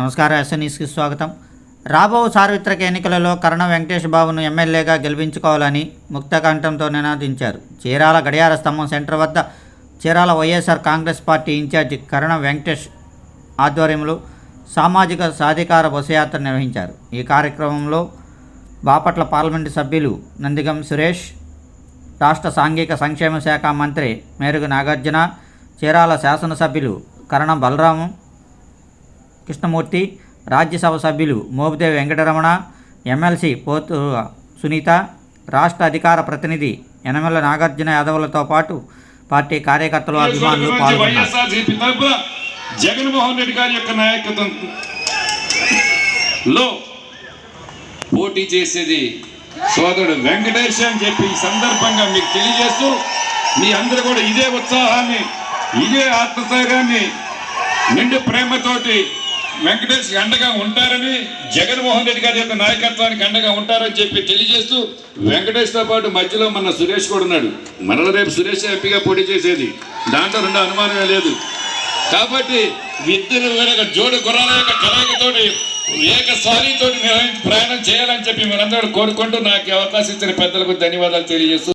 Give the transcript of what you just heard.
నమస్కారం ఎస్ఎన్ఈస్కి స్వాగతం. రాబో సార్వత్రిక ఎన్నికలలో కరణ వెంకటేష్ బాబును ఎమ్మెల్యేగా గెలిపించుకోవాలని ముక్తకంఠంతో నినాదించారు. చీరాల గడియార స్తంభం సెంటర్ వద్ద Chirala YSR Congress party incharge Karana Venkatesh ఆధ్వర్యంలో సామాజిక సాధికార బస్సు నిర్వహించారు. ఈ కార్యక్రమంలో బాపట్ల పార్లమెంటు సభ్యులు నందిగం సురేష్ రాష్ట్ర సాంఘిక సంక్షేమ శాఖ మంత్రి మేరుగు నాగార్జున చీరాల శాసనసభ్యులు కరణం బలరాము కృష్ణమూర్తి రాజ్యసభ సభ్యులు మోపిదేవి వెంకటరమణ ఎమ్మెల్సీ పోతు సునీత రాష్ట్ర అధికార ప్రతినిధి యనమల నాగార్జున యాదవులతో పాటు పార్టీ కార్యకర్తలు అభిమానులు పాల్గొన్నారు. జగన్మోహన్ రెడ్డి గారి యొక్క నాయకత్వం. లో పోటీ చేసేది సోదరుడు వెంకటేష్ అని చెప్పి ఈ సందర్భంగా మీకు తెలియజేస్తూ మీ అందరూ కూడా ఇదే ఉత్సాహాన్ని ఇదే ఆత్మస్థైర్యాన్ని నిండు ప్రేమతోటి వెంకటేష్ అండగా ఉంటారని జగన్మోహన్ రెడ్డి గారి యొక్క నాయకత్వానికి అండగా ఉంటారని చెప్పి తెలియజేస్తూ వెంకటేష్తో పాటు మధ్యలో మన సురేష్ కూడా ఉన్నాడు. మరల రేపు సురేష్ ఎంపీగా పోటీ చేసేది. దాంట్లో రెండు అనుమానమే లేదు. కాబట్టి ఇద్దరు వేరొక జోడు గుర్రాల యొక్క కలయికతోటి ఏక స్వారీతోటి ప్రయాణం చేయాలని చెప్పి మనందరూ కోరుకుంటూ నాకు అవకాశం ఇచ్చిన పెద్దలకు ధన్యవాదాలు తెలియజేస్తూ